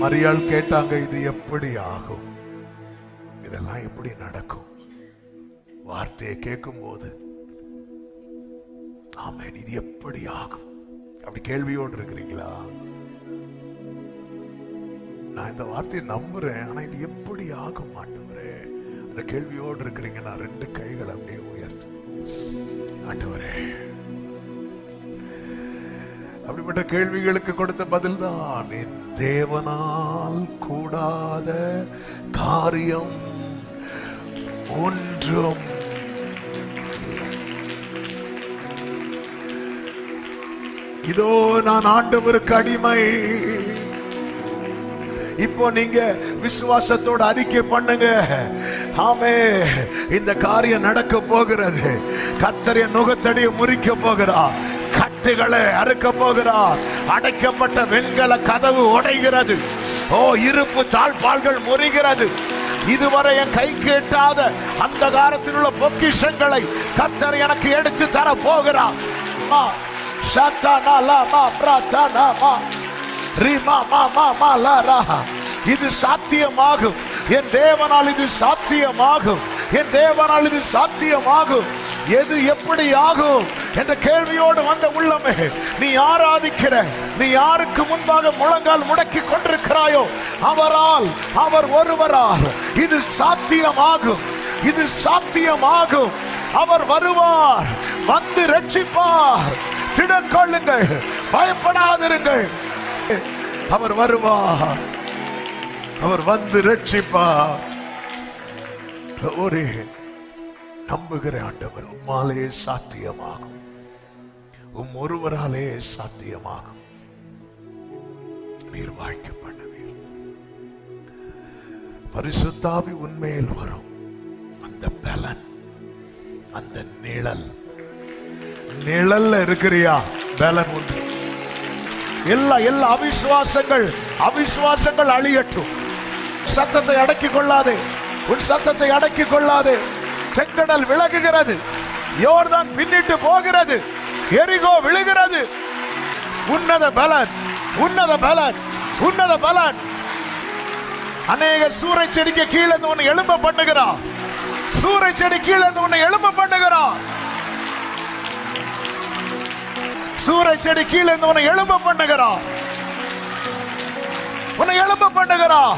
மரியாள் கேட்டாங்க இது எப்படி ஆகும் இதெல்லாம் எப்படி நடக்கும்? வார்த்தையை கேட்கும் போது இது எப்படி ஆகும் அப்படி கேள்வியோடு இருக்கிறீங்களா? நான் இந்த வார்த்தையை நம்புறேன் ஆனா இது எப்படி ஆகும் ஆண்டவரே? அந்த கேள்வியோடு இருக்கிறீங்க நான் ரெண்டு கைகளை அப்படியே உயர்த்து ஆண்டவரே அப்படிப்பட்ட கேள்விகளுக்கு கொடுத்த பதில் தான் என் தேவனால் கூடாத காரியம் ஒன்றும் இதோ நான் ஆண்டவருக்கு அடிமை. இப்போ நீங்க விசுவாசத்தோட அறிக்கை பண்ணுங்க. ஆமே இந்த காரியம் நடக்க போகிறது. கத்தரிய நுகத்தடியை முறிக்க போகிறா கட்டுகளை அறுக்க போகிறார். அடைக்கப்பட்ட வெண்கல கதவு உடைகிறது. ஓ இருப்பு தாழ்பால்கள் முறிகிறது. இதுவரை என் கை கேட்டாத அந்த காலத்தில் உள்ள பொக்கிஷங்களை கத்தர் எனக்கு எடுத்து தர போகிறார். மா, மா மா மா லா இது சாத்தியமாகும். என் தேவனால் இது சாத்தியமாகும். என் தேவனால் இது சாத்தியமாகும். எது எப்படி ஆகும் என்ற கேள்வியோடு வந்த உள்ளமே. நீ ஆராதிக்கிற நீ யாருக்கு முன்பாக முழங்கால் முடக்கி கொண்டிருக்கிறாயோ அவரால் அவர் ஒருவரால் இது சாத்தியமாகும். இது சாத்தியமாகும். அவர் வருவார் வந்து ரட்சிப்பார் திடன் கொள்ளுங்கள் பயப்படாதிருங்கள். அவர் வருவார் அவர் வந்து ரட்சிப்பார் ஒரு நம்புகிற ஆண்டவர் உம்மாலே சாத்தியமாகும். உம் ஒருவராலே சாத்தியமாகும். நீர் வாழ்க்கை பண்ணுவீர். பரிசுத்தாவி உண்மையில் வரும். அந்த பலன் அந்த நிழல். நிழல்ல இருக்கிறியா? பலன் உண்டு. எல்லா எல்லா அவிசுவாசங்கள் அவிசுவாசங்கள் அழியட்டும். சத்தத்தை அடக்கிக் கொள்ளாதே. உன் சத்தத்தை அடக்கிக் கொள்ளாது. செங்கடல் விலகுகிறது. யோர்தான் பின்னிட்டு போகிறது. எரிகோ விழுகிறது. உன்னத பலன் உன்னத பலன் உன்னத பலன். அநேக சூறை செடிக்கு கீழே இருந்து உன்னை எழும்ப பண்ணுகிறான் சூறை செடி கீழே இருந்து உன்னை எழும்ப பண்ணுகிறான் சூறை செடி கீழே இருந்து உன்னை எழும்ப பண்ணுகிறான் உன்னை எழும்ப பண்ணுகிறான்